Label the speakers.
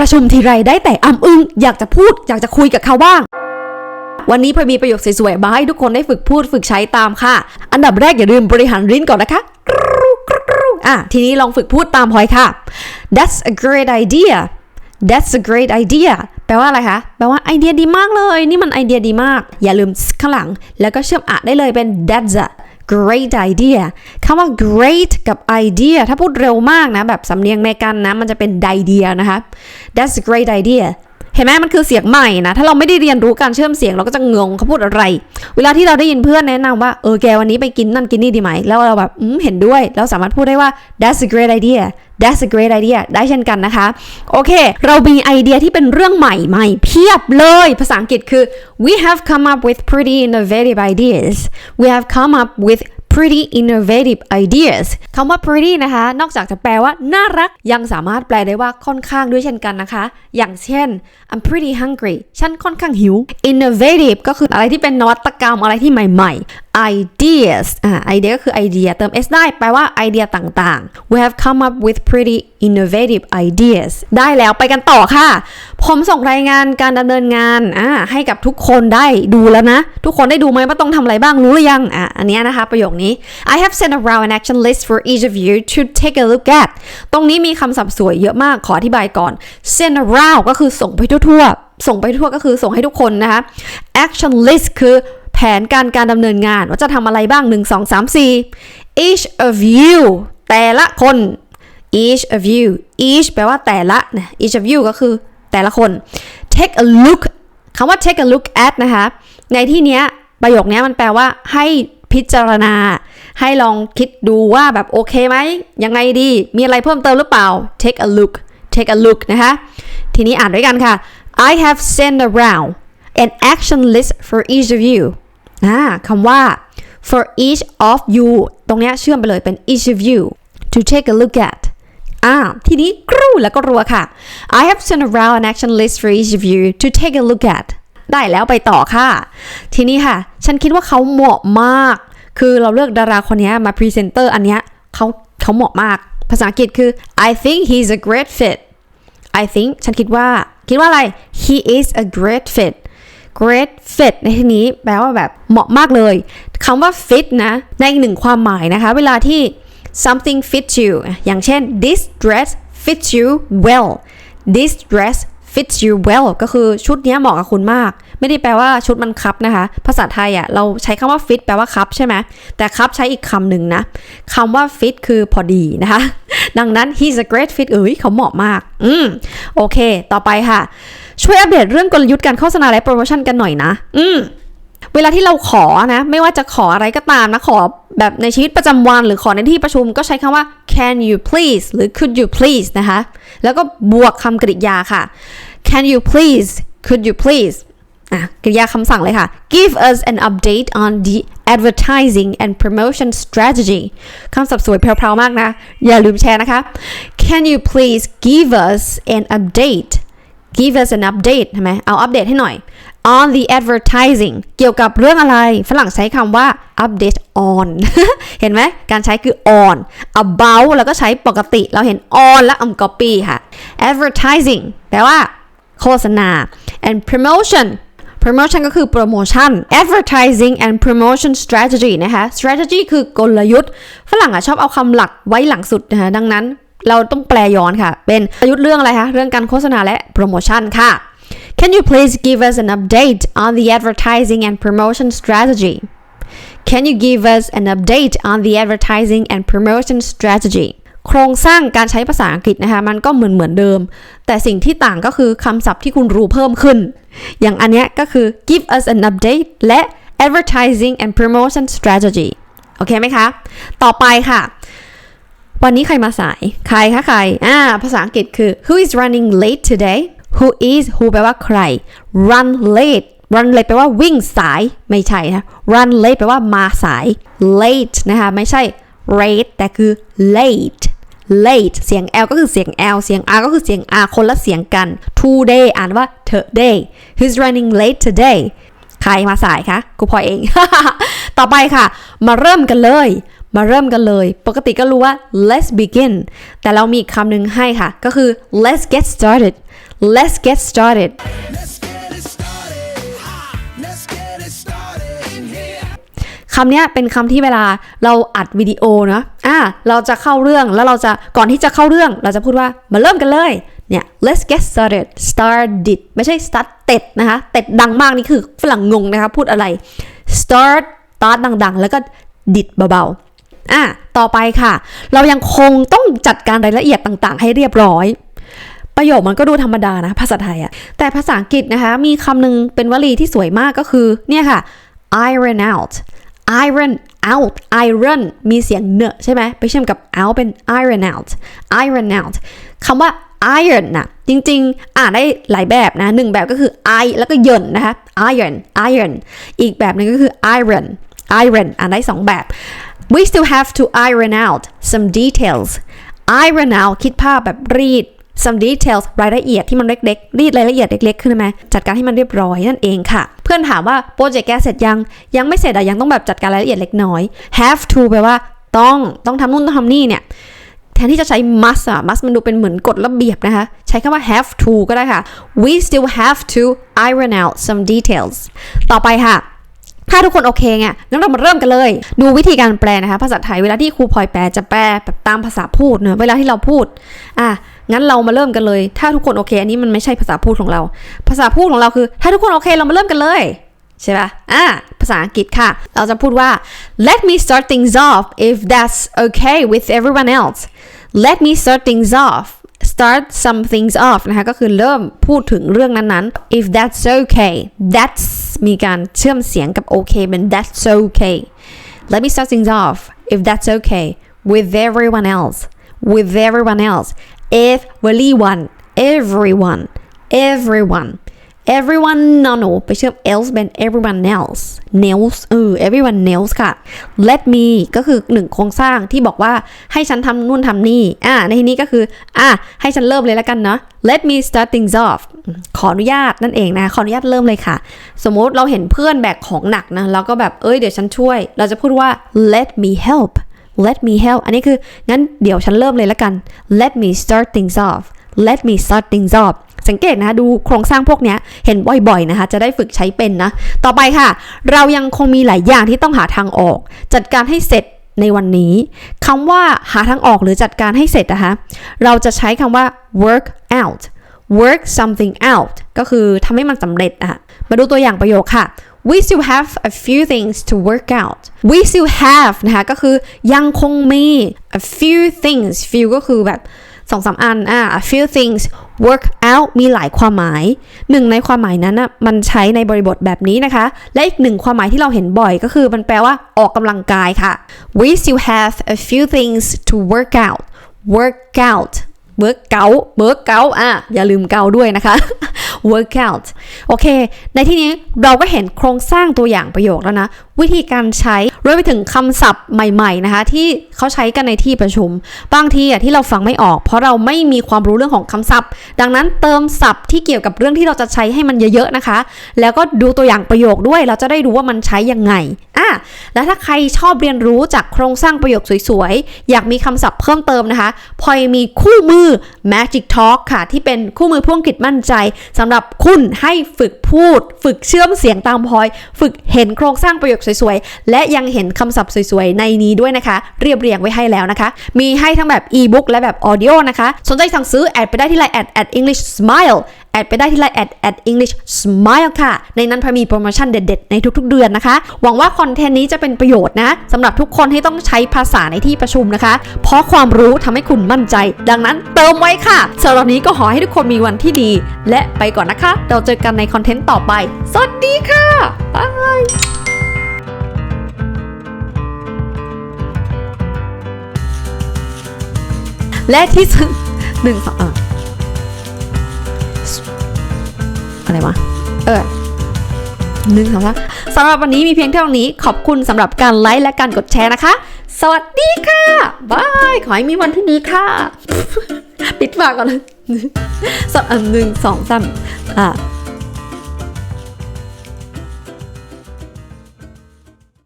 Speaker 1: ประชุมทีไรได้แต่อ้ำอึ้งอยากจะพูดอยากจะคุยกับเขาบ้าง วันนี้พอมีประโยคสวยๆมาให้ทุกคนได้ฝึกพูดฝึกใช้ตามค่ะ อันดับแรกอย่าลืมบริหารลิ้นก่อนนะคะอะทีนี้ลองฝึกพูดตามพลอยค่ะ That's a great idea That's a great idea แปลว่าอะไรคะ แปลว่าไอเดียดีมากเลย นี่มันไอเดียดีมาก อย่าลืมข้างหลัง แล้วก็เชื่อมอะได้เลยเป็น That's a great idea คำว่า great กับ idea ถ้าพูดเร็วมากนะ แบบสำเนียงเมกันนะ มันจะเป็น idea นะคะ That's a great idea เห็นไหมมันคือเสียงใหม่นะ ถ้าเราไม่ได้เรียนรู้การเชื่อมเสียงเราก็จะงงเขาพูดอะไร เวลาที่เราได้ยินเพื่อนแนะนำว่า เออแกวันนี้ไปกินนั่นกินนี่ดีไหม แล้วเราแบบอืมเห็นด้วย เราสามารถพูดได้ว่า that's a great idea that's a great idea ได้เช่นกันนะคะ โอเค เรามีไอเดียที่เป็นเรื่องใหม่ใหม่เพียบเลย ภาษาอังกฤษคือ we have come up with pretty innovative ideas we have come up with pretty innovative ideas คำว่า pretty นะคะ นอกจากจะแปลว่า น่ารัก ยังสามารถแปลได้ว่าค่อนข้างด้วยเช่นกันนะคะ อย่างเช่น I'm pretty hungry ฉันค่อนข้างหิว innovative ก็คืออะไรที่เป็นนวัตกรรมอะไรที่ใหม่ ๆ ideas อ่า idea ก็คือไอเดียเติม s ได้แปลว่าไอเดียต่างๆ we have come up with pretty innovative ideas ได้แล้วไปกันต่อค่ะ ผมส่งรายงานการดำเนินงานอ่าให้กับทุกคนได้ดูแล้วนะ ทุกคนได้ดูไหมว่าต้องทำอะไรบ้างรู้หรือยังอะอันนี้นะคะประโยคนี้ I have sent around an action list for each of you to take a look at ตรงนี้มีคำศัพท์สวยเยอะมากขออธิบายก่อน send around ก็คือส่งไปทั่วๆส่งไปทั่วก็คือส่งให้ทุกคนนะคะ action list คือ ผนการการดำเนินงานว่าจะทำอะไรบ้าง 1 2 3 4 each of you แต่ละคน each of you each แปลว่าแต่ละนะ each of you ก็คือแต่ละคน take a look คำว่า take a look at นะคะ ในที่เนี้ยประโยคนี้มันแปลว่าให้พิจารณา ให้ลองคิดดูว่าแบบโอเคไหม ยังไงดี มีอะไรเพิ่มเติมหรือเปล่า take a look take a look นะคะ ทีนี้อ่านด้วยกันค่ะ I have sent around an action list for each of you คำว่า for each of you ตรงนี้เชื่อมไปเลยเป็น each of you to take a look at อ่าทีนี้กรูแล้วก็รัวค่ะ I have sent around an action list for each of you to take a look at ได้แล้วไปต่อค่ะ ทีนี้ค่ะ ฉันคิดว่าเขาเหมาะมาก คือเราเลือกดาราคนนี้มาพรีเซนเตอร์อันเนี้ยเขาเขาเหมาะมาก ภาษาอังกฤษคือ I think he's a great fit I think ฉันคิดว่า คิดว่าอะไร he is a great fit great fit ในที่นี้แปลว่าแบบเหมาะมากเลยคำว่า fit นะในอีกหนึ่งความหมายนะคะ เวลาที่ something fits you อย่างเช่น this dress fits you well this dress fits you well ก็คือชุดนี้เหมาะกับคุณมาก ไม่ได้แปลว่าชุดมันคับนะคะ ภาษาไทยอะเราใช้คำว่า fit แปลว่าคับใช่ไหมแต่คับใช้อีกคำหนึ่งนะคำว่า fit คือพอดีนะคะ ดังนั้น he's a great fit เอ้ยเขาเหมาะมาก อืมโอเค ต่อไปค่ะช่วยอัปเดตเรื่องกลยุทธ์การโฆษณาและโปรโมชั่นกันหน่อยนะ อืมเวลาที่เราขอนะ ไม่ว่าจะขออะไรก็ตามนะ ขอแบบในชีวิตประจำวันหรือขอในที่ประชุมก็ใช้คำว่า can you please หรือ could you please นะคะ แล้วก็บวกคำกริยาค่ะ can you please could you please อะกริยาคำสั่งเลยค่ะ give us an update on the advertising and promotion strategy คำศัพท์สวยเพราๆมากนะ อย่าลืมแชร์นะคะ can you please give us an update give us an update ใช่ไหมเอาอัปเดตให้หน่อย on the advertising เกี่ยวกับเรื่องอะไร ฝรั่งใช้คำว่า update on เห็นไหม การใช้คือ on about แล้วก็ใช้ปกติ เราเห็น on และ um copy ค่ะ advertising แปลว่าโฆษณา and promotion promotion ก็คือโปรโมชั่น advertising and promotion strategy นะคะ strategy คือกลยุทธ์ ฝรั่งอะชอบเอาคำหลักไว้หลังสุดนะคะดังนั้น เราต้องแปลย้อนค่ะ เป็นกลยุทธ์เรื่องอะไรคะ เรื่องการโฆษณาและโปรโมชั่นค่ะ Can you please give us an update on the advertising and promotion strategy? Can you give us an update on the advertising and promotion strategy? โครงสร้างการใช้ภาษาอังกฤษนะคะมันก็เหมือนเหมือนเดิม แต่สิ่งที่ต่างก็คือคำศัพท์ที่คุณรู้เพิ่มขึ้น อย่างอันเนี้ยก็คือ give us an update และ advertising and promotion strategy โอเคไหมคะ ต่อไปค่ะ วันนี้ใครมาสาย ใครคะใคร อ่า ภาษาอังกฤษคือ who is running late today who is who แปลว่าใคร run late run late แปลว่าวิ่งสาย ไม่ใช่นะ run late แปลว่ามาสาย late นะคะ ไม่ใช่ rate แต่คือ late late เสียง L ก็คือเสียง L เสียง R ก็คือเสียง R คนละเสียงกัน today อ่านว่า today who's running late today ใครมาสายคะกูพลอยเอง ต่อไปค่ะ มาเริ่มกันเลย มาเริ่มกันเลย ปกติก็รู้ว่า let's begin แต่เรามีอีกคำหนึ่งให้ค่ะ ก็คือ let's get started let's get started
Speaker 2: Let's get it started. Let's get it started in here.
Speaker 1: คำเนี้ยเป็นคำที่เวลาเราอัดวิดีโอเนาะอ่าเราจะเข้าเรื่องแล้วเราจะก่อนที่จะเข้าเรื่อง เราจะพูดว่ามาเริ่มกันเลยเนี่ย let's get started started ไม่ใช่ started นะคะเต็ดดังมากนี่คือฝรั่งงงนะคะพูดอะไร start start ดังๆ แล้วก็ did เบาๆ อะต่อไปค่ะ เรายังคงต้องจัดการรายละเอียดต่างๆ ให้เรียบร้อย ประโยคมันก็ดูธรรมดานะภาษาไทยอะแต่ภาษาอังกฤษนะคะ มีคำหนึ่งเป็นวลีที่สวยมากก็คือ เนี่ยค่ะ iron out iron out iron มีเสียงเนอะใช่ไหมไปเชื่อมกับ out เป็น iron out iron out คำว่า iron นะจริงๆ อ่านได้หลายแบบนะหนึ่งแบบก็คือ i แล้วก็ยนนะคะ iron iron อีกแบบหนึงก็คือ iron iron อ่านได้สองแบบ we still have to iron out some details iron out คิดภาพแบบรีด some details รายละเอียดที่มันเล็กๆ รีดรายละเอียดเล็กๆ ขึ้นไหมจัดการให้มันเรียบร้อยนั่นเองค่ะ เพื่อนถามว่าโปรเจกต์แกเสร็จยัง ยังไม่เสร็จอะยังต้องแบบจัดการรายละเอียดเล็กน้อย have to แปลว่าต้อง ต้องทำนู่นต้องทำนี่เนี่ยแทนที่จะใช้ must อะ must มันดูเป็นเหมือนกฎระเบียบนะคะ ใช้คำว่า have to ก็ได้ค่ะ we still have to iron out some details ต่อไปค่ะ ถ้าทุกคนโอเคไงงั้นเรามาเริ่มกันเลย ดูวิธีการแปลนะคะ ภาษาไทยเวลาที่ครูพลอยแปลจะแปลแบบตามภาษาพูดเนอะเวลาที่เราพูด อะงั้นเรามาเริ่มกันเลย ถ้าทุกคนโอเค อันนี้มันไม่ใช่ภาษาพูดของเรา ภาษาพูดของเราคือ ถ้าทุกคนโอเคเรามาเริ่มกันเลยใช่ปะอะภาษาอังกฤษค่ะ เราจะพูดว่า let me start things off if that's okay with everyone else let me start things off start some things off นะคะก็คือเริ่มพูดถึงเรื่องนั้นๆ if that's okay that's มีการเชื่อมเสียงกับ okay เป็น that's okay let me start things off if that's okay with everyone else with everyone else everyone everyone everyone Everyone นอนหนูไปเชื่อม else เป็น everyone else else เออ everyone else ค่ะ let me ก็คือหนึ่งโครงสร้างที่บอกว่าให้ฉันทำนู่นทำนี่ อ่า ในที่นี้ก็คือ อะ ให้ฉันเริ่มเลยแล้วกันเนาะ let me start things off ขออนุญาตนั่นเองนะ ขออนุญาตเริ่มเลยค่ะ สมมติเราเห็นเพื่อนแบกของหนักนะ แล้วก็แบบ เอ้ย เดี๋ยวฉันช่วย เราจะพูดว่า let me help let me help อันนี้คือ งั้นเดี๋ยวฉันเริ่มเลยแล้วกัน let me start things off let me start things off สังเกตนะดูโครงสร้างพวกนี้เห็นบ่อยๆนะคะ จะได้ฝึกใช้เป็นนะ ต่อไปค่ะ เรายังคงมีหลายอย่างที่ต้องหาทางออก จัดการให้เสร็จในวันนี้คำว่าหาทางออกหรือจัดการให้เสร็จนะคะ เราจะใช้คำว่า work out work something out ก็คือทำให้มันสำเร็จนะคะมาดูตัวอย่างประโยคค่ะ we still have a few things to work out we still have นะคะก็คือยังคงมี a few things few ก็คือแบบสองสามอันอะ a few things work out มีหลายความหมาย หนึ่งในความหมายนั้นนะมันใช้ในบริบทแบบนี้นะคะ และอีกหนึ่งความหมายที่เราเห็นบ่อยก็คือมันแปลว่าออกกำลังกายค่ะ we still have a few things to work out work out work out work out อะอย่าลืมเกาด้วยนะคะ work out โอเค ในที่นี้เราก็เห็นโครงสร้างตัวอย่างประโยคแล้วนะ วิธีการใช้รวมไปถึงคำศัพท์ใหม่ๆนะคะ ที่เขาใช้กันในที่ประชุม บางทีอะที่เราฟังไม่ออก เพราะเราไม่มีความรู้เรื่องของคำศัพท์ ดังนั้นเติมศัพท์ที่เกี่ยวกับเรื่องที่เราจะใช้ให้มันเยอะๆนะคะ แล้วก็ดูตัวอย่างประโยคด้วย เราจะได้รู้ว่ามันใช้ยังไงอะแล้วถ้าใครชอบเรียนรู้จากโครงสร้างประโยคสวยๆ อยากมีคำศัพท์เพิ่มเติมนะคะพลอยมีคู่มือ Magic Talk ค่ะ ที่เป็นคู่มือพ่วงกิจมั่นใจสำหรับคุณให้ฝึก พูด ฝึกเชื่อมเสียงตามพลอย ฝึกเห็นโครงสร้างประโยคสวยๆ และยังเห็นคำศัพท์สวยๆ ในนี้ด้วยนะคะ เรียบเรียงไว้ให้แล้วนะคะ มีให้ทั้งแบบ e-book และแบบ audio นะคะ สนใจสั่งซื้อแอดไปได้ที่ไลน์แอด at english smile แอดไปได้ที่ไลน์แอด at english smile ค่ะ ในนั้นพอมีโปรโมชั่นเด็ดๆ ในทุกๆเดือนนะคะ หวังว่าคอนเทนต์นี้จะเป็นประโยชน์นะสำหรับทุกคนที่ต้องใช้ภาษาในที่ประชุมนะคะ เพราะความรู้ทำให้คุณมั่นใจ ดังนั้นเติมไว้ค่ะสำหรับนี้ก็ขอให้ทุกคนมีวันที่ดี และไปก่อนนะคะ เราเจอกันในคอนเทนต์ต่อไป สวัสดีค่ะบายและที่สุดหนึ่งสอง อะไรวะ เออหนึ่งสองสามสำหรับวันนี้มีเพียงเท่านี้ ขอบคุณสำหรับการไลค์และการกดแชร์นะคะ สวัสดีค่ะบายขอให้มีวันที่ดีค่ะ ปิดปากก่อนเลยสองอันหนึ่งสองสามอะ